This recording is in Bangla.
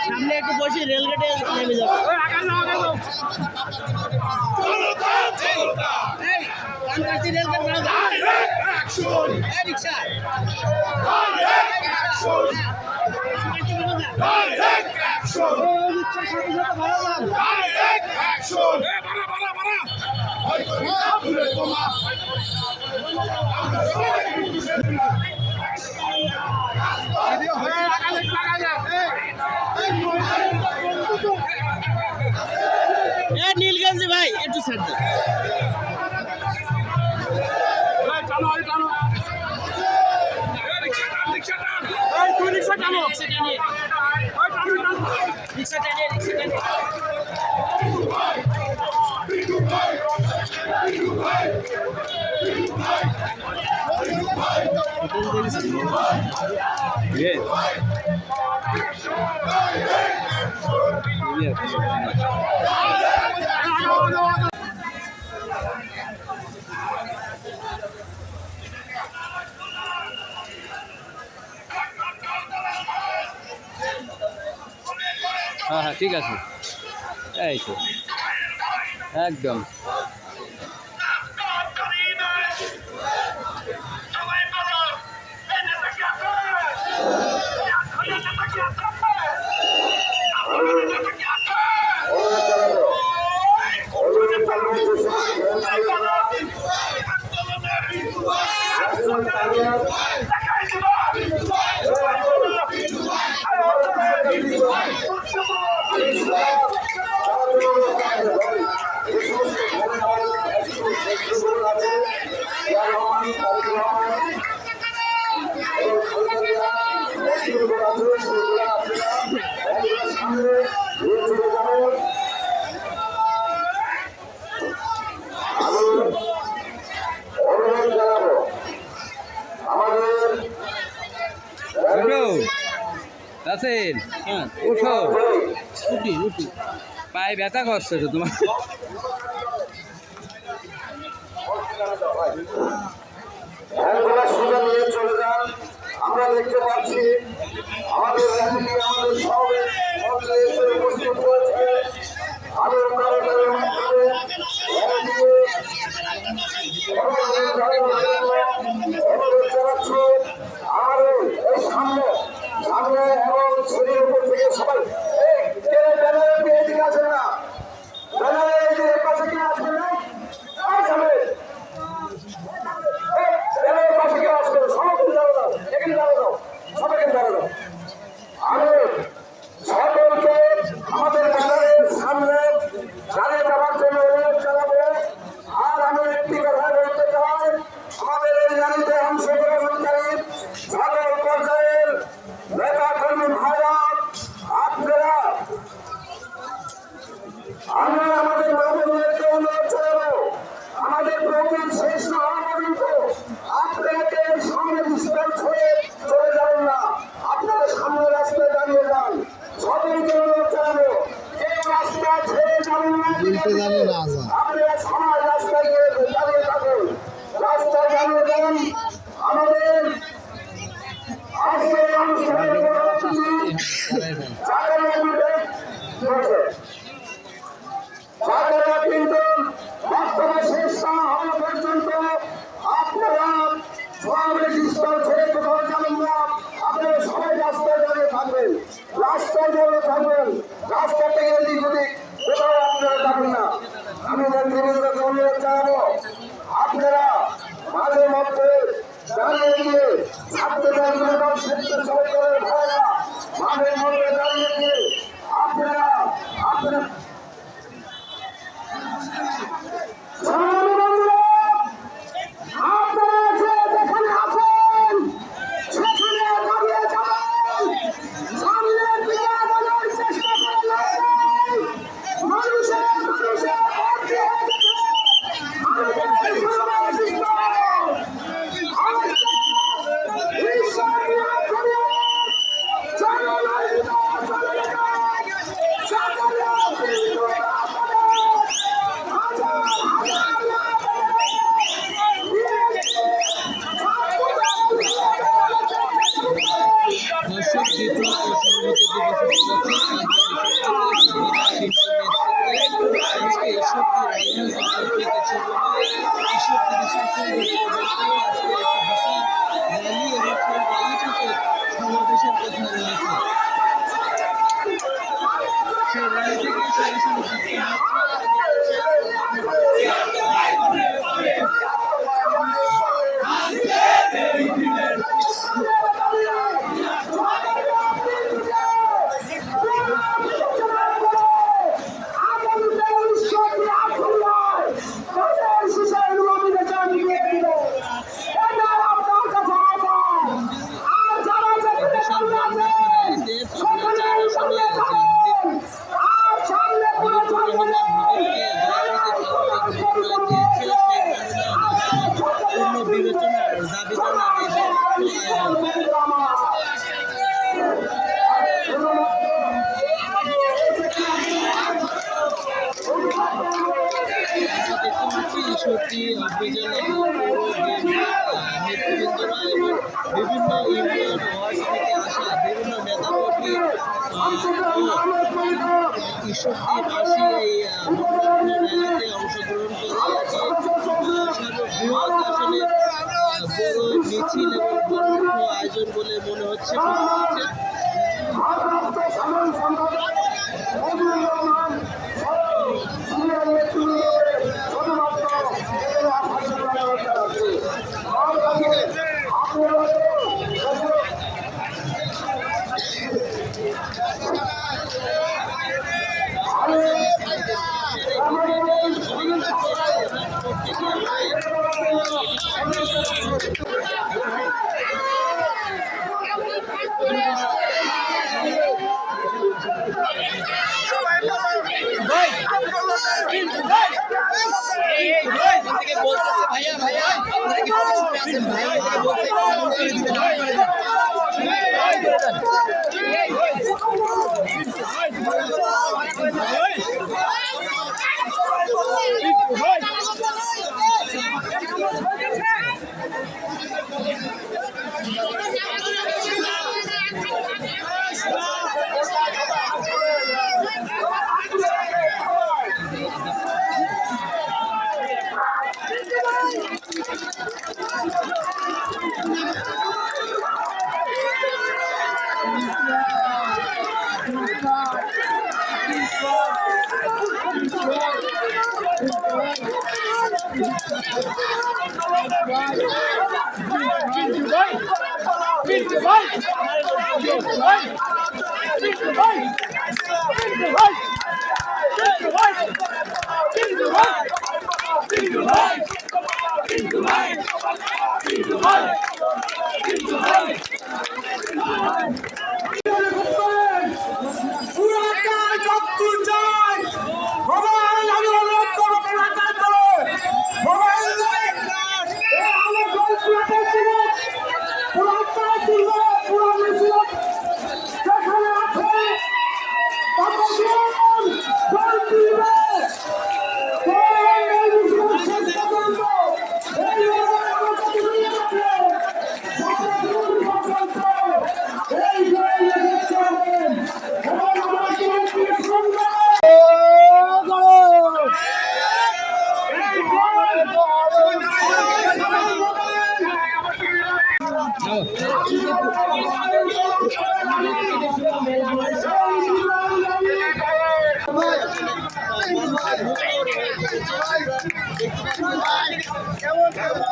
সামনে একটু বসি রেলগেটে নেমে যাব। তোমার। ভাই একটু ছাড় দেন রিক্সা টানো। রিক্সা Yeah. হ্যাঁ হ্যাঁ ঠিক আছে। এই তো। একদম। আছেন? হ্যাঁ, উঠো। উঠি উঠি। পায়ে ব্যথা করছে তো তোমার। আমরা দেখতে পাচ্ছি আমাদের আমাদের সব উপস্থিত সবাইকে জানানো আমি মিলতে জানি না যায় কিন্তু দিয়ে ছাত্র সরকারের ভাইরা মাঠের মধ্যে সত্যি অভিযানে নেতৃবৃন্দরা এবং বিভিন্ন ইউনিয়ন আসা বিভিন্ন নেতাকর্মী ঈশ্বরদীবাসী এই র্যালিতে অংশগ্রহণ করে আজকে মিছিল এবং বড় আয়োজন বলে মনে হচ্ছে এখন থেকে বলতেছে ভাইয়া ভাইয়া মনে হচ্ছে কেমন